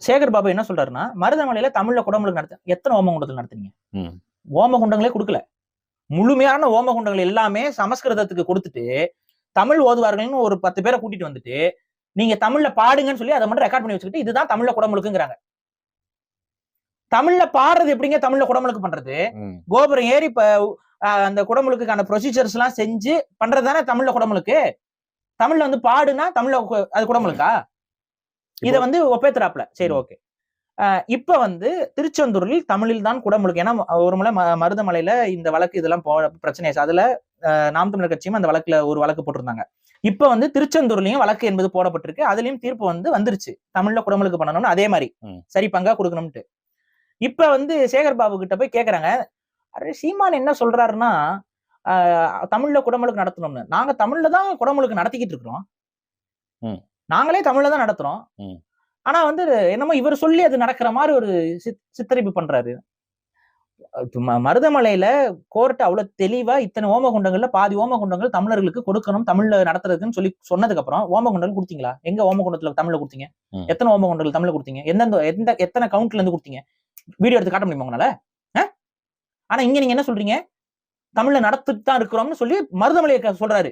சேகர் பாபு என்ன சொல்றாருன்னா மருதமலையில தமிழ்ல குடமுழுக்கு நடத்த எத்தனை ஓமகுண்டத்தில் நடத்துனீங்க? ம். ஓமகுண்டங்களே கொடுக்கல. முழுமையான ஓமகுண்டங்கள் எல்லாமே சமஸ்கிருதத்துக்கு கொடுத்துட்டு தமிழ் ஓதுவார்கள்னு ஒரு பத்து பேரை கூட்டிட்டு வந்துட்டு நீங்க தமிழ்ல பாடுங்கன்னு சொல்லி அதை மட்டும் ரெக்கார்ட் பண்ணி வச்சுக்கிட்டு இதுதான் தமிழ்ல குடமுழுக்குங்கிறாங்க. தமிழ்ல பாடுறது எப்படிங்க தமிழ்ல குடமுழுக்கு பண்றது. கோபுரம் ஏறி இப்ப அந்த குடமுழுக்குக்கான ப்ரொசீஜர்ஸ் எல்லாம் செஞ்சு பண்றது தானே தமிழ்ல குடமுழுக்கு? தமிழ்ல வந்து பாடுனா தமிழ்ல அது குடமுழுக்கா? இத வந்து ஒப்பேத்துறாப்ல சரி. ஓகே. இப்ப வந்து திருச்செந்தூரில் தமிழில் தான் குடமுழுக்கு ஏன்னா ஒரு முறை ம- மருதமலையில இந்த வழக்கு இதெல்லாம் போ பிரச்சனையாச்சு அதுல நாம் தமிழர் கட்சியும் அந்த வழக்குல ஒரு வழக்கு போட்டிருந்தாங்க. இப்ப வந்து திருச்செந்தூர்லயும் வழக்கு என்பது போடப்பட்டிருக்கு. அதுலயும் தீர்ப்பு வந்து வந்துருச்சு. தமிழ்ல குடமுழுக்கு பண்ணணும்னு அதே மாதிரி. சரி பங்கா கொடுக்கணும்ட்டு இப்ப வந்து சேகர் பாபு கிட்ட போய் கேக்குறாங்க. அரே சீமான் என்ன சொல்றாருன்னா தமிழ்ல குடமுழுக்கு நடத்தணும்னு. நாங்க தமிழ்ல தான் குடமுழுக்கு நடத்திக்கிட்டு இருக்கிறோம். நாங்களே தமிழ்ல தான் நடத்துறோம். ஆனா வந்து என்னமோ இவர் சொல்லி அது நடக்கிற மாதிரி ஒரு சித்- சித்தரிப்பு பண்றாரு. மருதமலையில கோர்ட் அவ்வளவு தெளிவா இத்தனை ஓமகுண்டங்கள்ல பாதி ஓமகுண்டங்கள் தமிழர்களுக்கு கொடுக்கணும் தமிழ்ல நடத்துறதுக்குன்னு சொல்லி சொன்னதுக்கு அப்புறம் ஓமகுண்டங்கள் கொடுத்தீங்களா? எங்க ஓமகுண்டத்துல தமிழ்ல கொடுத்தீங்க. எத்தனை ஓமகுண்டங்கள் தமிழ்ல கொடுத்தீங்க? எந்தெந்த எந்த எத்தனை கவுண்ட்ல இருந்து கொடுத்தீங்க? வீடியோ எடுத்து காட்ட முடியுமா உங்களால? ஆனா இங்க நீங்க என்ன சொல்றீங்க? தமிழ்ல நடத்திட்டு தான் இருக்கிறோம்னு சொல்லி மருதமலையை சொல்றாரு.